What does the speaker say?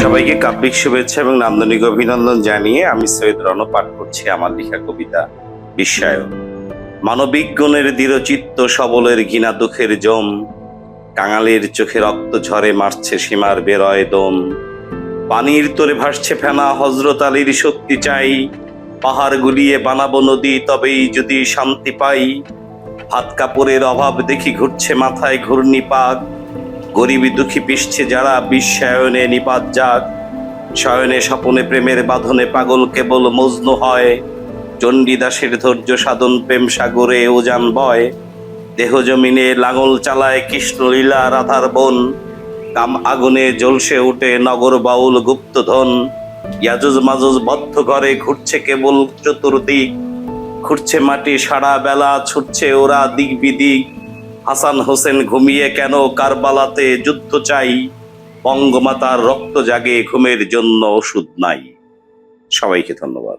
সবাইকে কাব্যিক শুভেচ্ছা এবং নান্দনিক অভিনন্দন জানিয়ে আমি সৈয়দ রণ পাঠ করছি আমার লেখা কবিতা বিশ্বায়ন মানবিক গুণের দৃঢ়চিত্ত, সবলের ঘৃণা, দুঃখের জম কাঙালের চোখে রক্ত ঝরে মারছে সীমার বেরয় দম। পানির তোরে ভাসছে ফেনা হজরত আলীর শক্তি চাই। পাহাড় গুলিয়ে বানাবো নদী, তবেই যদি শান্তি পাই। হাত কাপড়ের অভাব দেখি ঘুরছে মাথায় ঘূর্ণি পাক গরিবী দুঃখী পিসছে যারা বিশ্বায়নে নিপাত যাক। শয়নে স্বপনে প্রেমের বাঁধনে পাগল কেবল মজনু হয়। চণ্ডীদাসের ধৈর্য সাধন প্রেম সাগরে ওজান বয়। দেহ জমিনে লাঙল চালায় কৃষ্ণলীলা রাধার বন। কাম আগুনে জ্বলসে উঠে নগর বাউল গুপ্তধন ইয়াজুজ মাজুজ বদ্ধ ঘরে ঘুরছে কেবল চতুর্দিক। ঘুরছে মাটি সারা বেলা, ছুটছে ওরা দিক বিদিক। হাসান হোসেন ঘুমিয়ে কেন কারবালাতে যুদ্ধ চাই? বঙ্গমাতার রক্ত জাগে ঘুমের জন্য ওষুধ নাই। সবাইকে ধন্যবাদ।